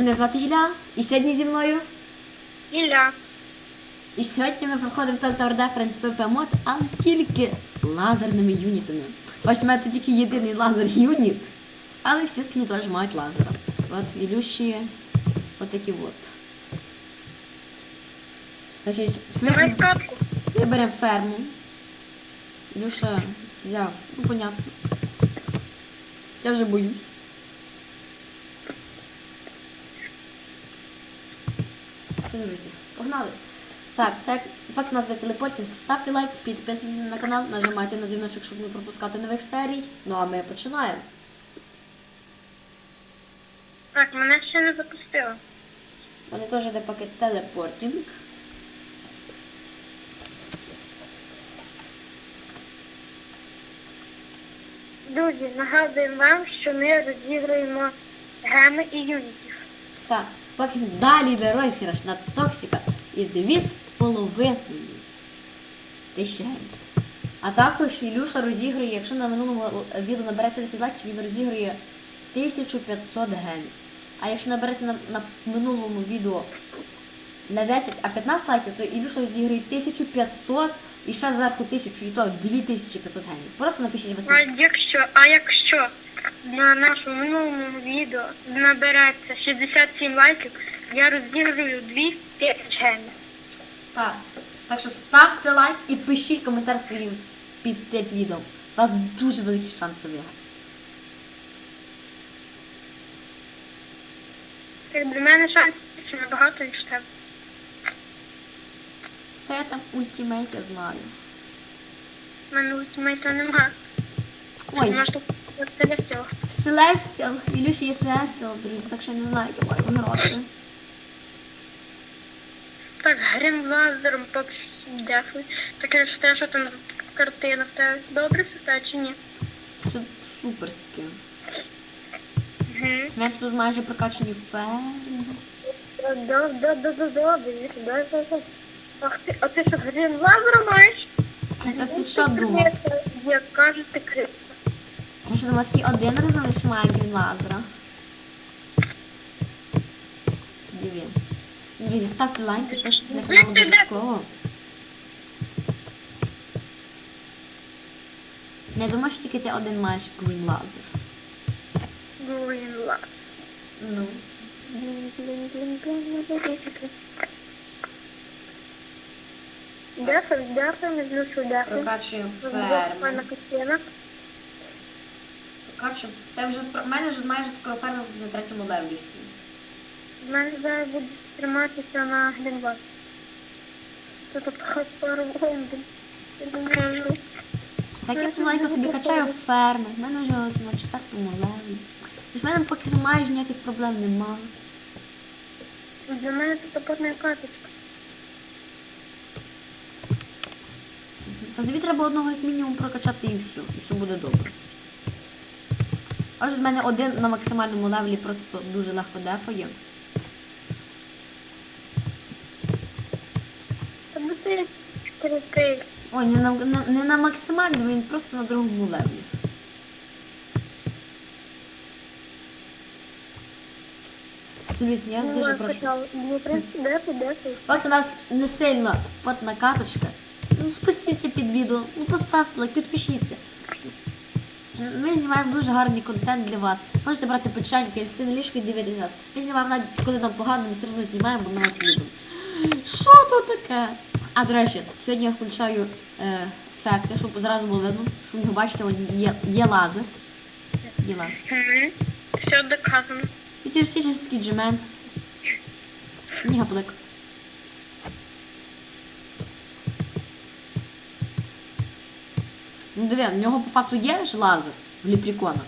Мене звати Ілля, і сьогодні зі мною. Ілля. І сьогодні ми проходимо Total Reference PP мод, але тільки лазерними юнітами. Бачите, у мене тут тільки єдиний лазер юніт, але всі скині теж мають лазера. От Ілюші отакі от. Значить, ми, ми беремо ферму. Ілюша взяв, ну понятно. Я вже боюсь. Друзі, погнали. Так, так, у нас де телепортинг, ставте лайк, підписуйтесь на канал, нажимайте на дзвіночок, щоб не пропускати нових серій. Ну а ми починаємо. Так, мене ще не запустило. У мене теж йде пакет телепортинг. Друзі, нагадуємо вам, що ми розігруємо геми і юнітів. Так, поки далі йде розіграш на Токсика і дві з половиною тисячі гривень. А також Ілюша розігрує, якщо на минулому відео набереться 10 лайків, він розігрує 1500 гемів. А якщо набереться на, на минулому відео не 10, а 15 лайків, то Ілюша розігрує 1500 і ще зверху 1000, і то 2500 гемів. Просто напишіть вас. А якщо, а якщо на нашому минулому відео набереться 67 лайків, я розіграю 2000 гемів. Так. Так що ставте лайк і пишіть коментар своїм під цим відео. У вас дуже великі шанси виграти. Так, Для мене шансів набагато, ніж тебе. Та я там ультимейт я знаю. У мене ультимейта нема. Ой, Селестіал. Селестіал. Ілюші є Селестіал, друзі, так що не знаю, як його грати. Так, грін лазером поки. Таке ж те, що там картина в тебе. Добре все те чи ні? Все суперське. Угу. Мене тут майже прокачані ферми. да да да да що грін лазером маєш? А ти що думав? Як кажуть, ти крик. Що такий один раз лише має він лазера. Диві. Друзі, ставте лайк, підписуйтесь на канал обов'язково. Не думаю, що тільки ти один маєш Green лазер. Грім лазер. Ну. Не злюшу дефай. Прокачуємо Файна Прокачуємо. Це вже в мене вже майже скоро ферми буде на третьому левелі всі. В мене зараз буде триматися на грінбас. Тут от пару думаю, Так я помаленьку собі качаю ферми. В мене вже на четвертому левелі. Тож в мене поки що майже ніяких проблем немає. Для мене це топорна карточка. Та тобі треба одного як мінімум прокачати і все. І все буде добре. Аж в мене один на максимальному левелі просто дуже легко дефає. Ой, не на, на- не на максимальному, він просто на другому левелі. Дивіться, я вас дуже прошу. Ну. Поки у нас не сильно потна карточка, ну спустіться під відео, ну поставте лайк, підпишіться. Ми знімаємо дуже гарний контент для вас. Можете брати печеньки, лягти на ліжко і дивитися нас. Ми знімаємо навіть коли нам погано, ми все одно знімаємо, бо ми вас любимо. Що то таке? А до речі, сьогодні я включаю ефекти, щоб зразу було видно, що ви бачите, от є, є лазер. Є. Угу. Все доказано. Фітірстичний джемент. Нігаплик. Ну диви, в нього по факту є ж лазер в ліпрікона.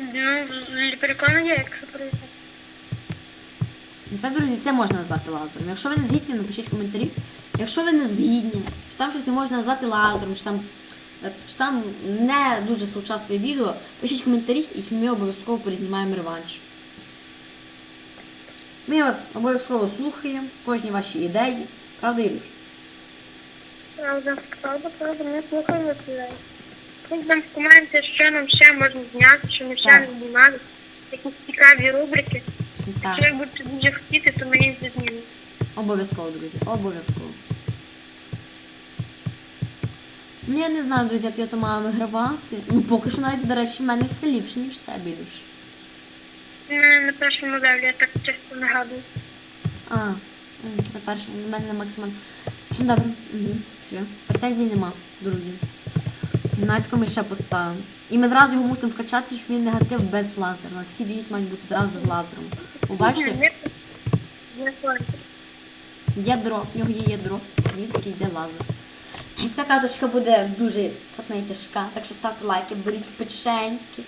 Ну, ліперикона є, якщо прийти. Ну, Це, друзі, це можна назвати лазером. Якщо ви не згідні, напишіть в коментарі. Якщо ви не згідні, що там щось не можна назвати лазером, чи там, е, чи там не дуже сучасне відео, пишіть в коментарі, і ми обов'язково перезнімаємо реванш. Ми вас обов'язково слухаємо, кожні ваші ідеї. Правда, Ілюш? Правда, правда, правда, ми слухаємо людей. Нам в коменти, що нам ще можна зняти, що ми ще не знімали. Якісь цікаві рубрики. Так, Якщо я буду дуже хотіти, то мені це знімуть. обов'язково, друзі, обов'язково. Ну, я не знаю, друзі, як я то маю вигравати. Ну, поки що навіть, до речі, в мене все ліпше, ніж в тебе, Ілюш. Не на першому левелі, я так часто нагадую. А, м, на першому, на мене на максимально. Добре, угу. Все. Претензій нема, друзі. Навіть ми ще поставимо. І ми зразу його мусимо вкачати, щоб він негатив без лазера. Всі юніт мають бути зразу з лазером. Побачите? Ядро, в нього є ядро, звідки йде лазер. І ця каточка буде дуже потна і тяжка, так що ставте лайки, беріть печеньки,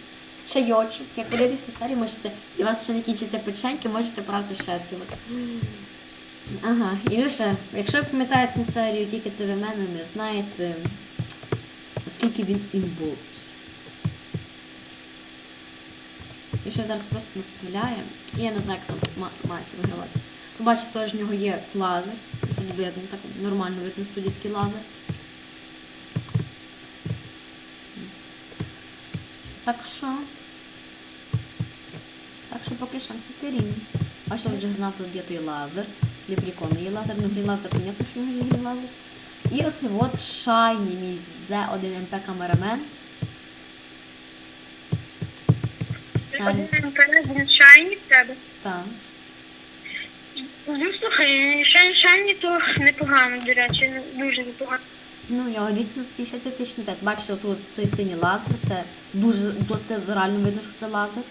чайочок. Як подивитися серію, можете, і у вас ще не кінчаться печеньки, можете брати ще це. Ага, Ілюша, якщо ви пам'ятаєте серію тільки ТВ мене, ви знаєте, наскільки він імбов. І що зараз просто наставляє. Я не знаю, як там ма- має це вигравати. Побачите, теж в нього є лазер. Тут видно, так нормально видно, що такий лазер. Так що. Так що поки шанси рівні. А що вже гранат тут є той лазер. Для прикону є лазер, ну грін лазер, понятно, що в нього є грін лазер. І оце от шайні мій Z1MP камерамен. Інтернет, він шайні в тебе. Так. Ну, слухай, шай, шайні то непогано, до речі, дуже непогано. Ну, у нього 255 тисяч НПС. Бачите, тут той синій лазер, це дуже, то це реально видно, що це лазер.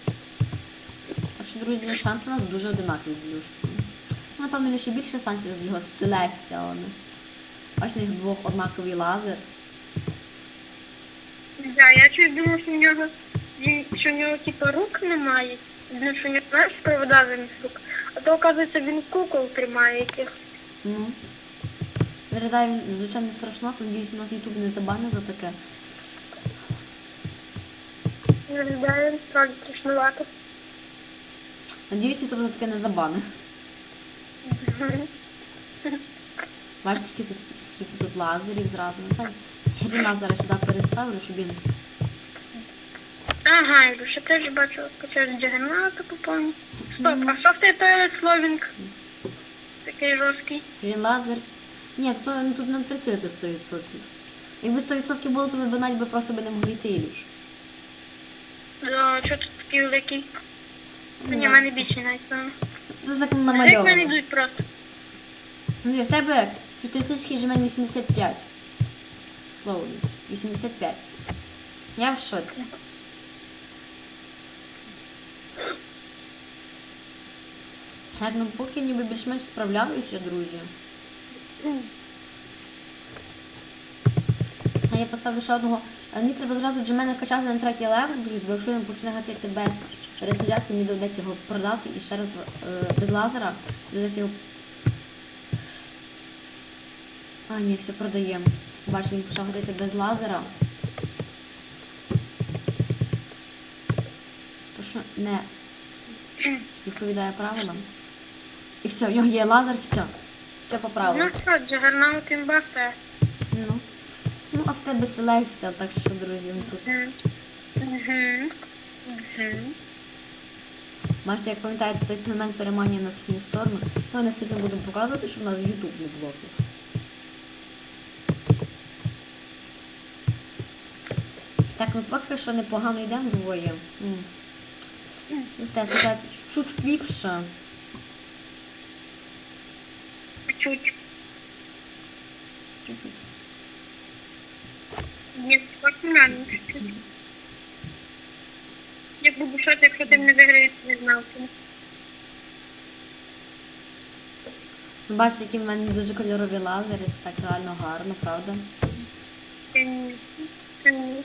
Так що, друзі, шанси у нас дуже одинакові. Ну, напевно, ще більше шансів з його селестіалами. Бачите, у них двох однаковий лазер. Да, я чуть думав, що в нього, він, що в нього типу рук немає. Ну, що нього знаєш, провода замість рук. А то, оказується, він кукол тримає яких. Ну. Він, звичайно, страшно, надіюсь, нас Ютуб не забане за таке. Виглядає справді страшнувато. Надіюсь, Ютуб за таке не забане. Бачите, скільки тут, скільки тут лазерів зразу. Ну, та Гріна зараз сюди переставлю, щоб він Ага, я ще теж бачила, скачаєш джагерната поповні. Стоп, а що в тебе той словінг? Такий жорсткий. Він лазер. Ні, то, ну, тут не працює то 100%. Якби 100% було, то ми б навіть би просто би не могли йти Ілюш. Що тут такий великий? Не Ні, в знаю. мене більше навіть. певно. Це так Як мене йдуть просто. Ну, в тебе футуристичний же 85. Слово. 85. Я в шоці. Так, ну поки ніби більш-менш справляюся, друзі. А я поставлю ще одного. А мені треба зразу Джемена качати на третій левел, друзі, бо якщо він почне гатити переснарядки, мені доведеться його продати і ще раз е, без лазера. Доведеться його. А, ні, все продаємо. Бачу, він почав гатити без лазера. То що не відповідає правилам. І все, в нього є лазер, все. Все по Ну правилам. що, джагернаут імба все. Ну. Ну, а в тебе селестя, так що, друзі, ну тут. Угу. Угу. Бачите, як пам'ятаєте, той момент переманює на свою сторону. Я не сильно буду показувати, щоб у нас YouTube не блокнув. Так, ми поки що непогано йдемо двоє. Ну, Та ситуація чуть-чуть ліпша. Чуть. Чуть-чуть. Ні, так не чуть. Я буду шоти, якщо ти мене виграєш, не знав. Бачите, які в мене дуже кольорові лазери, це так реально гарно, правда? Ні. Ні.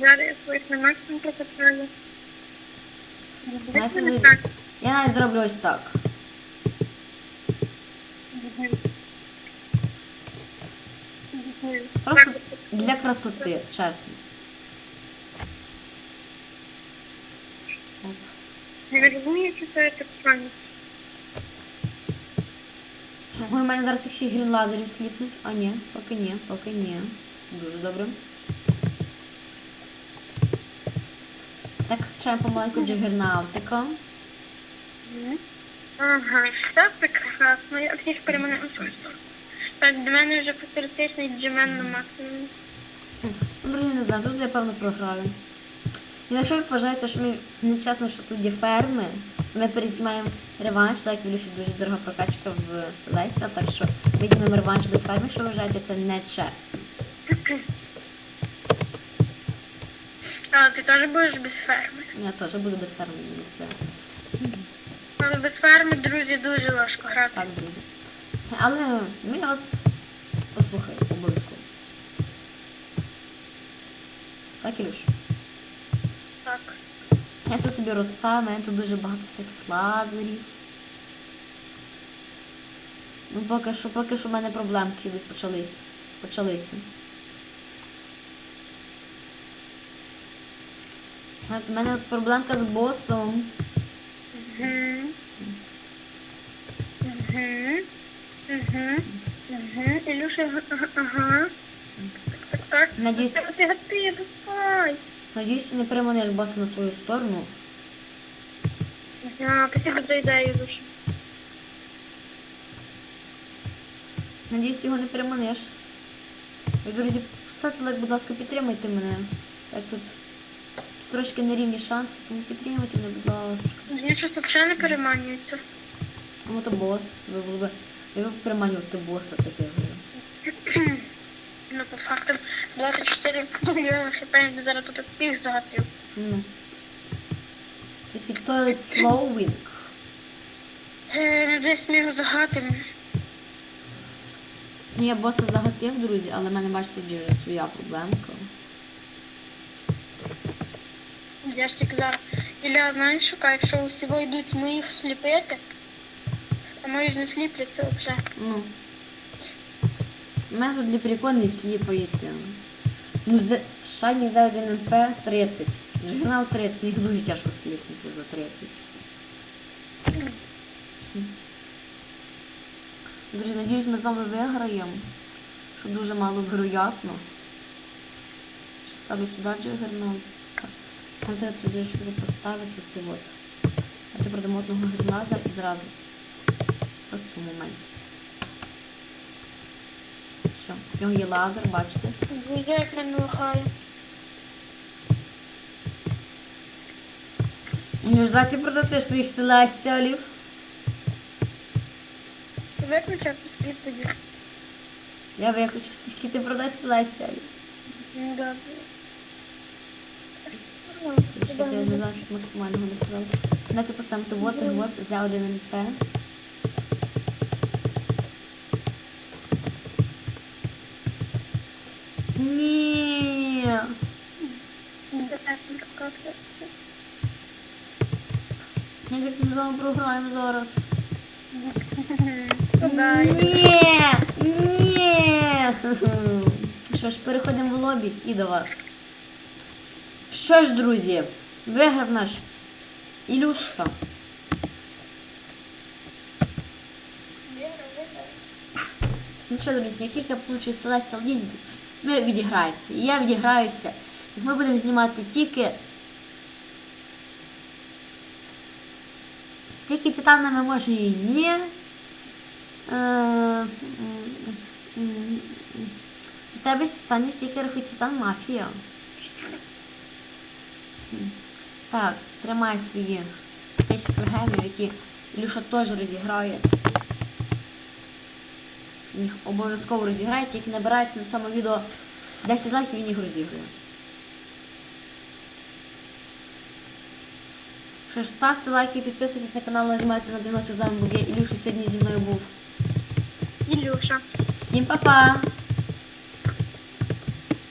Зараз я своїх на максимум прокачаю. Я навіть зроблю ось так. Просто для красоти, чесно. Не розумію, чи це так правильно. Ой, у мене зараз всі грін лазерів сліпнуть. А ні, поки ні, поки ні. Дуже добре. Так, качаємо помаленьку джигернаутика. Ага, все прекрасно. Я всіх переманив на свою. Так, для мене вже патріотичний джемен на максимум. Ну, друзі, не знаю, тут я певно програю. Якщо ви вважаєте, що ми нечесно, що тут є ферми, ми перезнімаємо реванш, так як Ілюші дуже дорога прокачка в Селесті, так що візьмемо реванш без ферми, якщо ви вважаєте це нечесно. А ти теж будеш без ферми. Я теж буду без ферми, це Але без ферми, друзі, дуже важко грати. так, друзі. Але ми вас послухаємо обов'язково. Так, Ілюш? Так. Я тут собі розставив, мене тут дуже багато всяких лазерів. Ну поки що, поки що в мене проблемки почались. Почалися. От у мене от проблемка з босом. Угу. Угу. Угу. Угу. Ілюша, ага. Так, так. Надіюсь- ти, ти, давай. Надіюсь, не переманеш боса на свою сторону. А, спасибо за ідею, Ілюша. Надіюсь, ти його не переманеш. Друзі, поставте лайк, будь ласка, підтримайте мене. Так тут трошки нерівні шанси, тому підтримайте мене, будь ласка. Він щось взагалі не переманюється. Ну то бос. Ви б. Ви б приманювати боса говорю. Ну, по факту, 24 мільйони хп, би зараз тут піх загатив. Ну. Toilet Slowing. Е, Десь ми його загатимо. Ну я боса загатив, друзі, але в мене бачите вже своя проблемка. Я ж тільки зараз. Ілля, знаєш, шукай, якщо усього йдуть ми їх сліпити, а мої ж не сліпляться взагалі. Ну. Мене для не сліпається. Ну, за шайні за 1 МП 30. Журнал 30, їх дуже тяжко сліпнути за 30. Друзі, надіюсь, ми з вами виграємо. Що дуже мало вероятно. Ще ставлю сюди джигернал. Там треба дуже швидко поставити це от. А ти продамо одного герназа і зразу. Ось в моменті. Все. В нього є лазер, бачите? Я як мене. Ну ж ти продасиш своїх селестіалів. Виключав світ тоді. Я виключив, тільки ти продай селестіалів. Ну, Добре. Ну, я не знаю, що максимального не продав. Давайте поставити вот і вот за 1 МП. Ні. Я як ми з вами програємо зараз. Ні, ні. Що ж, переходимо в лобі і до вас. Що ж, друзі, виграв наш Ілюшка. Ну що, друзі, як тільки получу Celestial Lily, ви відіграєте. Я відіграюся. Ми будемо знімати тільки. Титанами може і ні. Е, У тебе титанів тільки рахуй титан мафія. Так, тримай свої тисячу гемів, які Ілюша теж розіграє. Їх обов'язково розіграє, тільки набирається на цьому відео 10 лайків, він їх розігрує. Що ж, ставте лайки, підписуйтесь на канал, нажимайте на дзвіночок. З вами був я Ілюша. Сьогодні зі мною був. Ілюша. Всім па-па!